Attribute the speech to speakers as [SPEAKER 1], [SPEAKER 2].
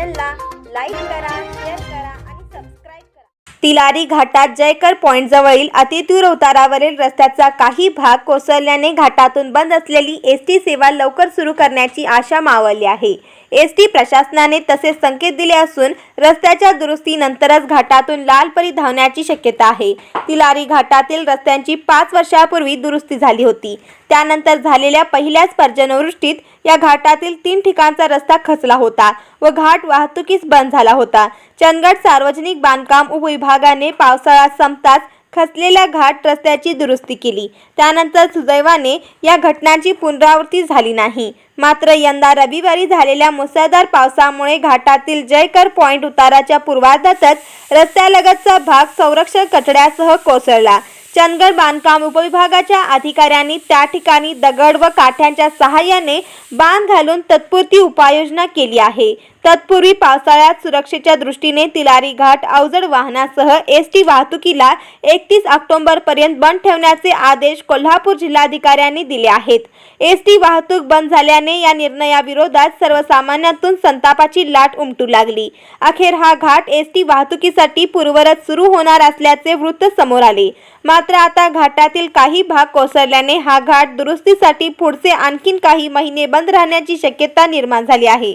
[SPEAKER 1] चॅनलला लाईक करा शेअर करा आणि सबस्क्राईब करा. तिलारी घाटात जयकर पॉइंट जवळील अतितीव्र उतारावरील रस्त्याचा काही भाग कोसळल्याने घाटातून बंद असलेली एस टी सेवा लवकर सुरू करण्याची आशा मावळली आहे. एस टी प्रशासनाने तसे संकेत दिले असून रस्त्याच्या दुरुस्तीनंतरच घाटातून लालपरी धावण्याची शक्यता आहे. तिलारी घाटातील रस्त्यांची पाच वर्षापूर्वी दुरुस्ती झाली होती. त्यानंतर झालेल्या पहिल्याच पर्जनवृष्टीत या घाटातील तीन ठिकाणचा रस्ता खचला होता व घाट वाहतुकीस बंद झाला होता. चंदगड सार्वजनिक बांधकाम उपविभागाने पावसाळा संपताच खचलेल्या घाट रस्त्याची दुरुस्ती केली. त्यानंतर सुदैवाने या घटनांची पुनरावृत्ती झाली नाही. मात्र यंदा रविवारी झालेल्या मुसळधार पावसामुळे घाटातील जयकर पॉइंट उताराच्या पूर्वार्धातच रस्त्यालगतचा भाग संरक्षण कचड्यासह कोसळला. चंदगड बांधकाम उपविभागाच्या अधिकाऱ्यांनी त्या ठिकाणी दगड व काठ्यांच्या सहाय्याने बांध घालून तत्पुरती उपाययोजना केली आहे. तत्पूर्वी पावसाळ्यात सुरक्षेच्या दृष्टीने तिलारी घाट अवजड वाहनासह एस टी वाहतुकीला एकतीस ऑक्टोबर पर्यंत बंद ठेवण्याचे आदेश कोल्हापूर जिल्हाधिकाऱ्यांनी दिले आहेत. एस टी वाहतूक बंद झाल्याने या निर्णयाविरोधात सर्वसामान्यातून संतापाची लाट उमटू लागली. अखेर हा घाट एस टी वाहतुकीसाठी पूर्वरत सुरू होणार असल्याचे वृत्त समोर आले. मात्र आता घाटातील काही भाग कोसळल्याने हा घाट दुरुस्तीसाठी पुढचे आणखीन काही महिने बंद राहण्याची शक्यता निर्माण झाली आहे.